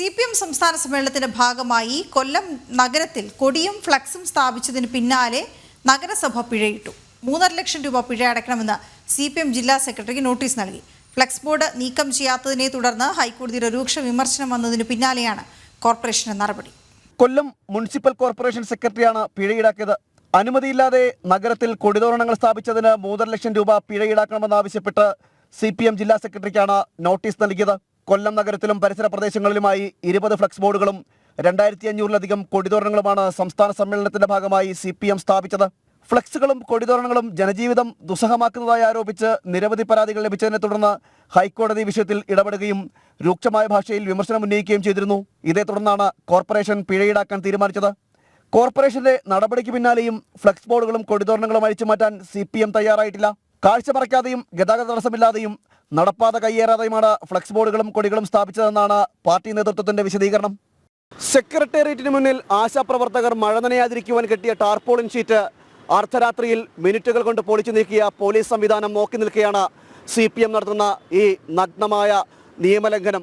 C P M സംസ്ഥാന സമ്മേളനത്തിന്റെ ഭാഗമായി കൊല്ലം നഗരത്തിൽ കൊടിയും ഫ്ലക്സും സ്ഥാപിച്ചതിന് പിന്നാലെ നഗരസഭ പിഴയിട്ടു. മൂന്നര ലക്ഷം രൂപ പിഴ അടയ്ക്കണമെന്ന് സി പി എം ജില്ലാ സെക്രട്ടറിക്ക് നോട്ടീസ് നൽകി. ഫ്ലക്സ് ബോർഡ് നീക്കം ചെയ്യാത്തതിനെ തുടർന്ന് ഹൈക്കോടതിയുടെ രൂക്ഷ വിമർശനം വന്നതിന് പിന്നാലെയാണ് കോർപ്പറേഷന്റെ നടപടി. കൊല്ലം മുനിസിപ്പൽ കോർപ്പറേഷൻ സെക്രട്ടറിയാണ് പിഴ ഈടാക്കിയത് അനുമതിയില്ലാതെ നഗരത്തിൽ കൊടിതോരണങ്ങൾ സ്ഥാപിച്ചതിന് മൂന്നര ലക്ഷം രൂപ പിഴ ഈടാക്കണമെന്നാവശ്യപ്പെട്ട് സി പി എം ജില്ലാ സെക്രട്ടറിക്കാണ് നോട്ടീസ് നൽകിയത്. കൊല്ലം നഗരത്തിലും പരിസര പ്രദേശങ്ങളിലുമായി ഇരുപത് ഫ്ലക്സ് ബോർഡുകളും രണ്ടായിരത്തി അഞ്ഞൂറിലധികം കൊടിതോരണങ്ങളുമാണ് സംസ്ഥാന സമ്മേളനത്തിന്റെ ഭാഗമായി സി പി എം സ്ഥാപിച്ചത്. ഫ്ലക്സുകളും കൊടിതോരണങ്ങളും ജനജീവിതം ദുസ്സഹമാക്കുന്നതായി ആരോപിച്ച് നിരവധി പരാതികൾ ലഭിച്ചതിനെ തുടർന്ന് ഹൈക്കോടതി വിഷയത്തിൽ ഇടപെടുകയും രൂക്ഷമായ ഭാഷയിൽ വിമർശനം ഉന്നയിക്കുകയും ചെയ്തിരുന്നു. ഇതേ തുടർന്നാണ് കോർപ്പറേഷൻ പിഴ ഈടാക്കാൻ തീരുമാനിച്ചത്. കോർപ്പറേഷന്റെ നടപടിക്ക് പിന്നാലെയും ഫ്ലക്സ് ബോർഡുകളും കൊടിതോരണങ്ങളും അഴിച്ചുമാറ്റാൻ സി പി എം തയ്യാറായിട്ടില്ല. കാഴ്ച പറയ്ക്കാതെയും ഗതാഗത തടസ്സമില്ലാതെയും നടപ്പാത കയ്യേറാതെയുമാണ് ഫ്ലക്സ് ബോർഡുകളും കൊടികളും സ്ഥാപിച്ചതെന്നാണ് പാർട്ടി നേതൃത്വത്തിന്റെ വിശദീകരണം. സെക്രട്ടേറിയറ്റിന് മുന്നിൽ ആശാപ്രവർത്തകർ മഴ നനയാതിരിക്കുവാൻ കെട്ടിയ ടാർപോളിൻ ഷീറ്റ് അർദ്ധരാത്രിയിൽ മിനിറ്റുകൾ കൊണ്ട് പൊളിച്ചു നീക്കിയ പോലീസ് സംവിധാനം നോക്കി നിൽക്കുകയാണ് സി പി എം നടത്തുന്ന ഈ നഗ്നമായ നിയമലംഘനം.